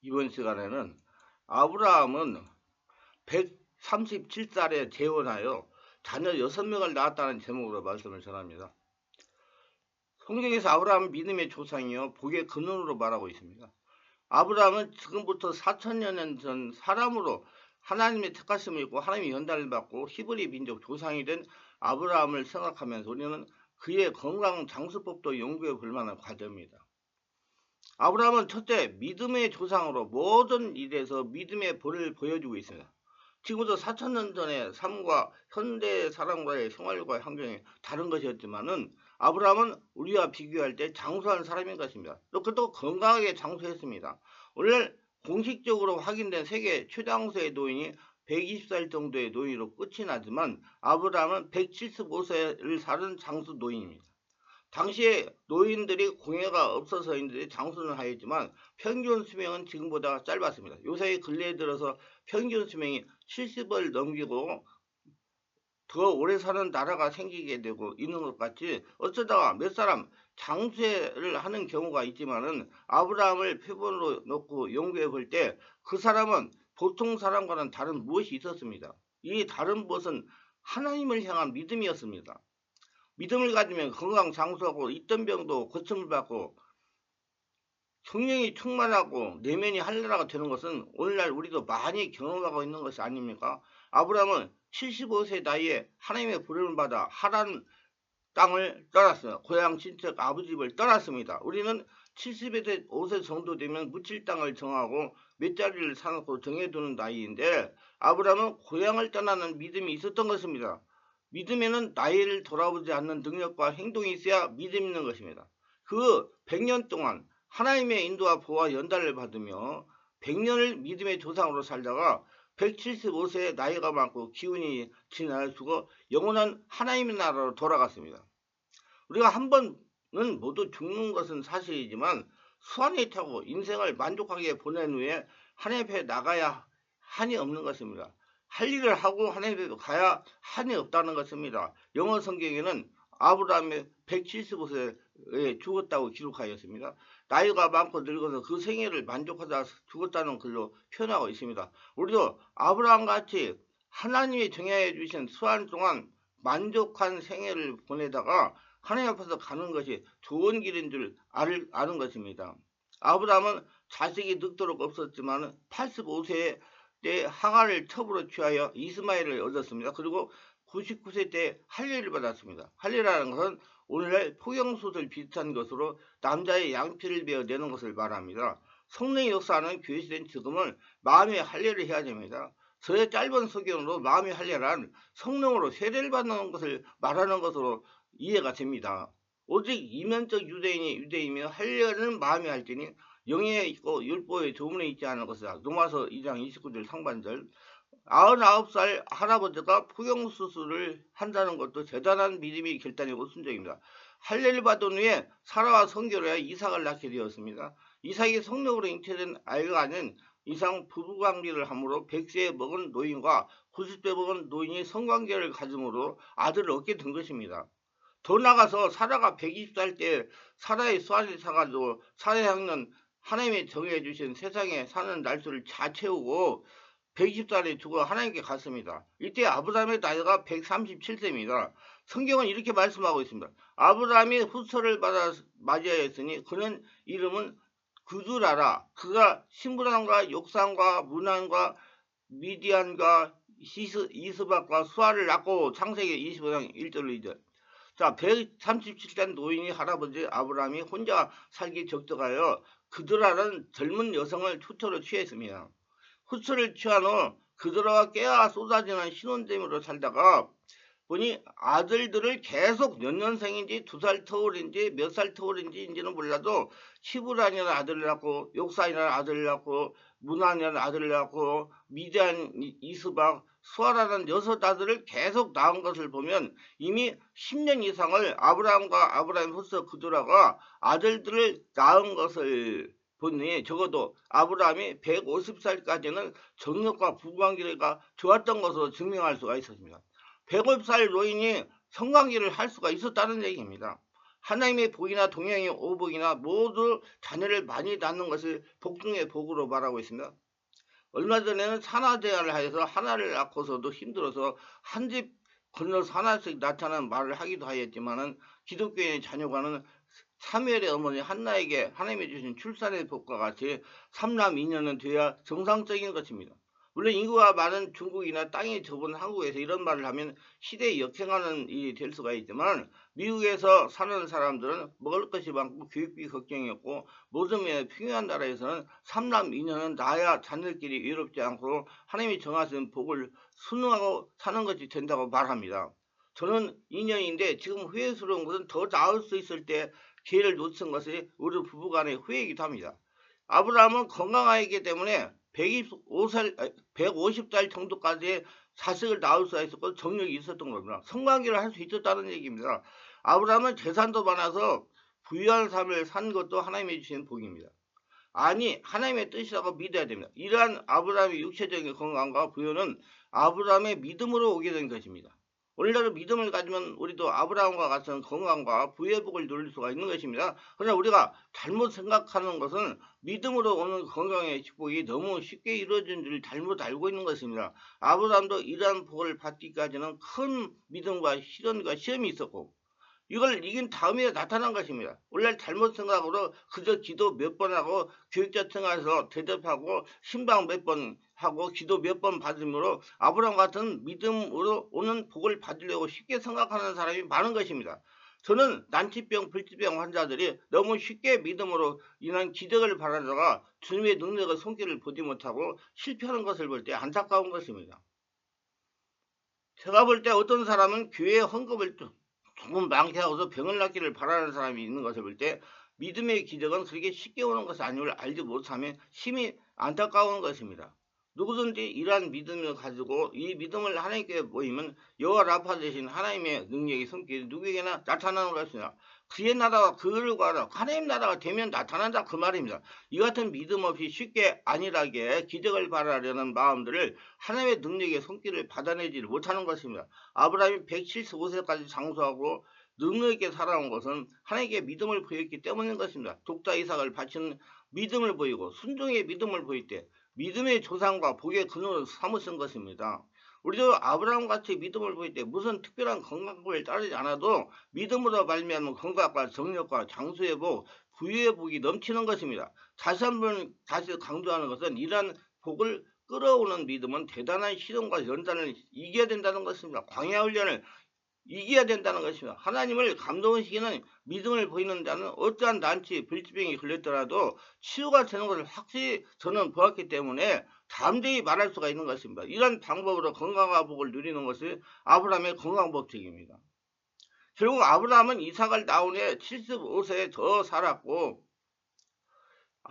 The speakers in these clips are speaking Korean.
이번 시간에는 아브라함은 137살에 재혼하여 자녀 6명을 낳았다는 제목으로 말씀을 전합니다. 성경에서 아브라함은 믿음의 조상이요 복의 근원으로 말하고 있습니다. 아브라함은 지금부터 4천여 년전 사람으로 하나님의 택하심을 입고 하나님의 연단을 받고 히브리 민족 조상이 된 아브라함을 생각하면서 우리는 그의 건강 장수법도 연구해 볼 만한 과제입니다. 아브라함은 첫째 믿음의 조상으로 모든 일에서 믿음의 본을 보여주고 있습니다. 지금부터 4천년 전의 삶과 현대 사람과의 생활과 환경이 다른 것이었지만은 아브라함은 우리와 비교할 때 장수한 사람인 것입니다. 또 그도 건강하게 장수했습니다. 오늘 공식적으로 확인된 세계 최장수의 노인이 120살 정도의 노인으로 끝이 나지만 아브라함은 175세를 사는 장수 노인입니다. 당시에 노인들이 공해가 없어서인들이 장수는 하였지만 평균 수명은 지금보다 짧았습니다. 요새 근래에 들어서 평균 수명이 70을 넘기고 더 오래 사는 나라가 생기게 되고 있는 것 같이 어쩌다가 몇 사람 장수를 하는 경우가 있지만은 아브라함을 표본으로 놓고 연구해 볼 때 그 사람은 보통 사람과는 다른 무엇이 있었습니다. 이 다른 무엇은 하나님을 향한 믿음이었습니다. 믿음을 가지면 건강 장수하고 있던 병도 고침을 받고 성령이 충만하고 내면이 할례라가 되는 것은 오늘날 우리도 많이 경험하고 있는 것이 아닙니까? 아브라함은 75세 나이에 하나님의 부름을 받아 하란 땅을 떠났어요. 고향 친척 아버지 집을 떠났습니다. 우리는 75세 정도 되면 묻힐 땅을 정하고 몇 자리를 사놓고 정해두는 나이인데 아브라함은 고향을 떠나는 믿음이 있었던 것입니다. 믿음에는 나이를 돌아보지 않는 능력과 행동이 있어야 믿음 있는 것입니다. 그 100년 동안 하나님의 인도와 보호와 연달을 받으며 100년을 믿음의 조상으로 살다가 175세의 나이가 많고 기운이 지나수고 영원한 하나님의 나라로 돌아갔습니다. 우리가 한 번은 모두 죽는 것은 사실이지만 수완에 타고 인생을 만족하게 보낸 후에 하나님 앞에 나가야 한이 없는 것입니다. 할 일을 하고 하나님께로 가야 한이 없다는 것입니다. 영어 성경에는 아브라함이 175세에 죽었다고 기록하였습니다. 나이가 많고 늙어서 그 생애를 만족하다 죽었다는 글로 표현하고 있습니다. 우리도 아브라함 같이 하나님이 정해 주신 수한 동안 만족한 생애를 보내다가 하나님 앞에서 가는 것이 좋은 길인 줄 아는 것입니다. 아브라함은 자식이 늙도록 없었지만 85세 때 하가를 첩으로 취하여 이스마엘을 얻었습니다. 그리고 99세 때 할례를 받았습니다. 할례라는 것은 오늘날 포경수술 비슷한 것으로 남자의 양피를 베어내는 것을 말합니다. 성령의 역사는 교회시된 지금은 마음의 할례를 해야 됩니다. 저의 짧은 소견으로 마음의 할례란 성령으로 세례를 받는 것을 말하는 것으로 이해가 됩니다. 오직 이면적 유대인이 유대인이며 할례는 마음의 할지니 영에 있고 율법의 조문에 있지 않은 것이다. 로마서 2장 29절 상반절 99살 할아버지가 포경수술을 한다는 것도 대단한 믿음이 결단이고 순종입니다. 할례를 받은 후에 사라와 성결로야 이삭을 낳게 되었습니다. 이삭이 성령으로 잉태된 아이가 아닌 이상 부부관계를 함으로 100세에 먹은 노인과 90세 먹은 노인이 성관계를 가짐으로 아들을 얻게 된 것입니다. 더 나가서 사라가 120살 때 사라의 수완이 사가지고 사라 향년 하나님이 정해 주신 세상에 사는 날수를 다 채우고 120살에 죽어 하나님께 갔습니다. 이때 아브라함의 나이가 137세입니다. 성경은 이렇게 말씀하고 있습니다. 아브라함이 후처를 받아 맞이하였으니 그는 이름은 그두라라. 그가 신부랑과 욕상과 문안과 미디안과 시스, 이스박과 수아를 낳고 창세기 25장 1절로 2절. 자, 137세 노인이 할아버지 아브라함이 혼자 살기 적적하여 그들라는 젊은 여성을 투토로 취했습니다. 후처를 취한 후 그들과 깨어 쏟아지는 신혼됨으로 살다가 보니 아들들을 계속 몇 년생인지 두 살 터울인지 몇 살 터울인지인지는 몰라도 시브란이라는 아들을 낳고 욕산이라는 아들을 낳고 문안이라는 아들을 낳고 미디안 이스박 수아라는 여섯 아들을 계속 낳은 것을 보면 이미 10년 이상을 아브라함과 아브라함 후서 그들라가 아들들을 낳은 것을 보니 적어도 아브라함이 150살까지는 정력과 부부관계가 좋았던 것으로 증명할 수가 있었습니다. 150살 노인이 성관계를 할 수가 있었다는 얘기입니다. 하나님의 복이나 동양의 오복이나 모두 자녀를 많이 낳는 것을 복중의 복으로 말하고 있습니다. 얼마 전에는 산하대화를 하여서 하나를 낳고서도 힘들어서 한 집 건너서 하나씩 나타나는 말을 하기도 하였지만은 기독교인의 자녀가는 사무엘의 어머니 한나에게 하나님이 주신 출산의 복과 같이 삼남 이녀는 돼야 정상적인 것입니다. 물론 인구가 많은 중국이나 땅이 좁은 한국에서 이런 말을 하면 시대에 역행하는 일이 될 수가 있지만 미국에서 사는 사람들은 먹을 것이 많고 교육비 걱정이 없고 모든 면에 평등한 나라에서는 삼남 이녀는 나야 자녀들끼리 외롭지 않고 하나님이 정하신 복을 순응하고 사는 것이 된다고 말합니다. 저는 인연인데 지금 후회스러운 것은 더 나을 수 있을 때 기회를 놓친 것이 우리 부부간의 후회이기도 합니다. 아브라함은 건강하기 때문에 125살, 150살 정도까지 자식을 낳을 수가 있었고 정력이 있었던 겁니다. 성관계를 할 수 있었다는 얘기입니다. 아브라함은 재산도 많아서 부유한 삶을 산 것도 하나님이 주신 복입니다. 아니 하나님의 뜻이라고 믿어야 됩니다. 이러한 아브라함의 육체적인 건강과 부여는 아브라함의 믿음으로 오게 된 것입니다. 오늘날은 믿음을 가지면 우리도 아브라함과 같은 건강과 부의 복을 누릴 수가 있는 것입니다. 그러나 우리가 잘못 생각하는 것은 믿음으로 오는 건강의 축복이 너무 쉽게 이루어진 줄 잘못 알고 있는 것입니다. 아브라함도 이러한 복을 받기까지는 큰 믿음과 실현과 시험이 있었고 이걸 이긴 다음에 나타난 것입니다. 오늘날 잘못 생각으로 그저 기도 몇 번 하고 교육자 통해서 대접하고 신방 몇 번 하고 기도 몇 번 받음으로 아브라함 같은 믿음으로 오는 복을 받으려고 쉽게 생각하는 사람이 많은 것입니다. 저는 난치병, 불치병 환자들이 너무 쉽게 믿음으로 인한 기적을 바라다가 주님의 능력과 손길을 보지 못하고 실패하는 것을 볼 때 안타까운 것입니다. 제가 볼 때 어떤 사람은 교회 헌금을 조금 많게 하고서 병을 낫기를 바라는 사람이 있는 것을 볼 때 믿음의 기적은 그렇게 쉽게 오는 것이 아니걸 알지 못하면 심히 안타까운 것입니다. 누구든지 이러한 믿음을 가지고 이 믿음을 하나님께 모이면 여호와 라파 대신 하나님의 능력이 성격이 누구에게나 나타나는 것이다. 그의 나라가 그를 구하라. 하나님 나라가 되면 나타난다 그 말입니다. 이 같은 믿음 없이 쉽게 안일하게 기적을 바라려는 마음들을 하나님의 능력의 손길을 받아내지 못하는 것입니다. 아브라함이 175세까지 장수하고 능력 있게 살아온 것은 하나님께 믿음을 보였기 때문인 것입니다. 독자 이삭을 바치는 믿음을 보이고 순종의 믿음을 보일 때 믿음의 조상과 복의 근원을 삼으신 것입니다. 우리도 아브라함 같이 믿음을 보일 때 무슨 특별한 건강법을 따르지 않아도 믿음으로 말미암은 건강과 정력과 장수의 복, 부유의 복이 넘치는 것입니다. 다시 한번 다시 강조하는 것은 이러한 복을 끌어오는 믿음은 대단한 시련과 연단을 이겨야 된다는 것입니다. 광야 훈련을 이겨야 된다는 것입니다. 하나님을 감동시키는 믿음을 보이는 자는 어떠한 난치, 불치병이 걸렸더라도 치유가 되는 것을 확실히 저는 보았기 때문에 담대히 말할 수가 있는 것입니다. 이런 방법으로 건강한 복을 누리는 것이 아브라함의 건강법칙입니다. 결국 아브라함은 이삭을 낳은 후에 75세에 더 살았고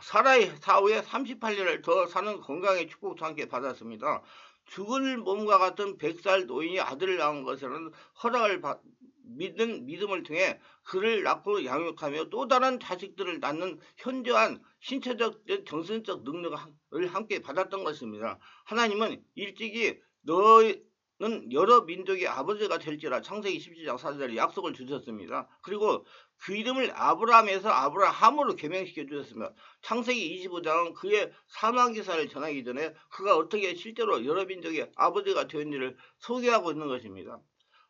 사라의 사후에 38년을 더 사는 건강의 축복도 함께 받았습니다. 죽을 몸과 같은 백살 노인이 아들을 낳은 것에는 허락을 받, 믿는 믿음을 통해 그를 낳고 양육하며 또 다른 자식들을 낳는 현저한 신체적 정신적 능력을 함께 받았던 것입니다. 하나님은 일찍이 너희 는 여러 민족의 아버지가 될지라 창세기 17장 4절에 약속을 주셨습니다. 그리고 그 이름을 아브라함에서 아브라함으로 개명시켜 주셨습니다. 창세기 25장은 그의 사망 기사를 전하기 전에 그가 어떻게 실제로 여러 민족의 아버지가 되었는지를 소개하고 있는 것입니다.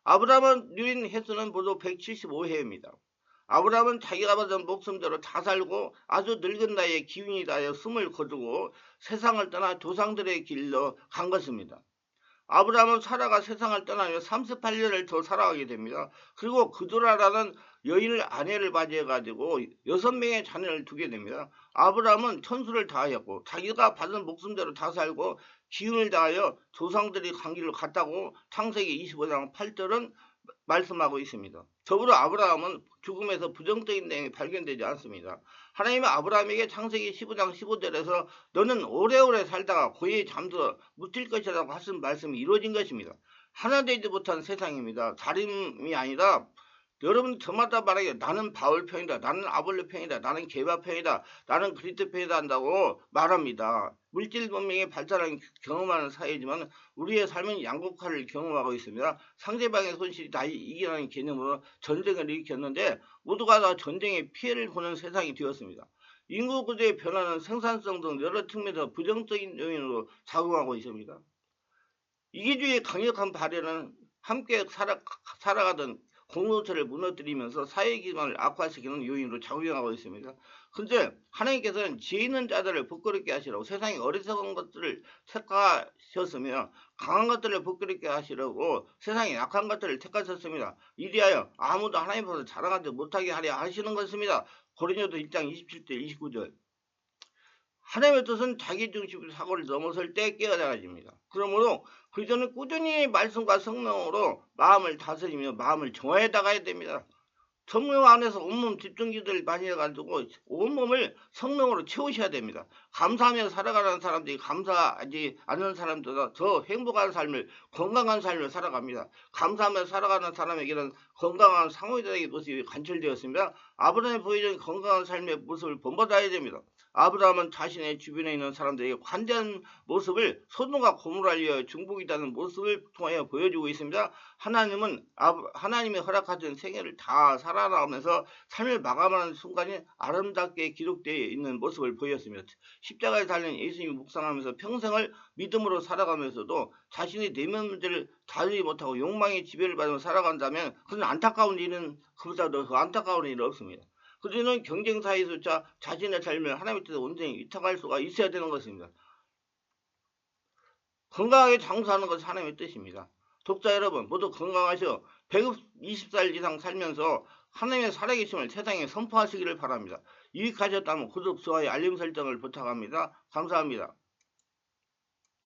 아브라함은 누린 횟수는 모두 175회입니다. 아브라함은 자기가 받은 목숨대로 다 살고 아주 늙은 나이에 기운이 다여 숨을 거두고 세상을 떠나 조상들의 길로 간 것입니다. 아브라함은 사라가 세상을 떠나며 38년을 더 살아가게 됩니다. 그리고 그도라라는 여인을 아내를 맞이해가지고 여섯 명의 자녀를 두게 됩니다. 아브라함은 천수를 다하였고 자기가 받은 목숨대로 다 살고 기운을 다하여 조상들이 간 길로 갔다고 창세기 25장 8절은 말씀하고 있습니다. 더불어 아브라함은 죽음에서 부정적인 내용이 발견되지 않습니다. 하나님은 아브라함에게 창세기 15장 15절에서 너는 오래오래 살다가 고에 잠들어 묻힐 것이라고 하신 말씀이 이루어진 것입니다. 하나 되지 못한 세상입니다. 다름이 아니라 여러분 저마다 말하기에 나는 바울 편이다. 나는 아볼레 편이다. 나는 개바 편이다. 나는 그리스도 편이다 한다고 말합니다. 물질文明의 발달을 경험하는 사회지만 우리의 삶은 양극화를 경험하고 있습니다. 상대방의 손실이 다 이기라는 개념으로 전쟁을 일으켰는데 모두가 다 전쟁의 피해를 보는 세상이 되었습니다. 인구 구조의 변화는 생산성 등 여러 측면에서 부정적인 요인으로 작용하고 있습니다. 이기주의의 강력한 발현은 함께 살아, 살아가던 공동체를 무너뜨리면서 사회 기반을 악화시키는 요인으로 작용하고 있습니다. 근데 하나님께서는 지혜 있는 자들을 부끄럽게 하시라고 세상에 어리석은 것들을 택하셨으며 강한 것들을 부끄럽게 하시려고 세상에 약한 것들을 택하셨습니다. 이리하여 아무도 하나님 앞에서 자랑하지 못하게 하려 하시는 것입니다. 고린도도 1장 27절 29절 하나님의 뜻은 자기 중심 사고를 넘어설 때 깨어나집니다. 그러므로 그리스도는 꾸준히 말씀과 성령으로 마음을 다스리며 마음을 정화해 나가야 됩니다. 성령 안에서 온몸 집중기도를 많이 해가지고 온몸을 성령으로 채우셔야 됩니다. 감사하며 살아가는 사람들이 감사하지 않는 사람들보다 더 행복한 삶을 건강한 삶을 살아갑니다. 감사하며 살아가는 사람에게는 건강한 상호적인 모습이 관철되었습니다. 아브라함이 보여준 건강한 삶의 모습을 본받아야 됩니다. 아브라함은 자신의 주변에 있는 사람들에게 관대한 모습을 소돔과 고무라리어 중복이라는 모습을 통하여 보여주고 있습니다. 하나님은 하나님이 허락하신 생애를 다 살아나오면서 삶을 마감하는 순간이 아름답게 기록되어 있는 모습을 보였습니다. 십자가에 달린 예수님이 묵상하면서 평생을 믿음으로 살아가면서도 자신의 내면 문제를 다루지 못하고 욕망의 지배를 받으며 살아간다면 그건 안타까운 일은 그보다 더 안타까운 일은 없습니다. 그들은 경쟁사에서조차 자신의 삶을 하나님의 뜻에 온전히 위탁할 수가 있어야 되는 것입니다. 건강하게 장수하는 것이 하나님의 뜻입니다. 독자 여러분 모두 건강하셔 120살 이상 살면서 하나님의 살아계심을 세상에 선포하시기를 바랍니다. 유익하셨다면 구독, 좋아요, 알림 설정을 부탁합니다. 감사합니다.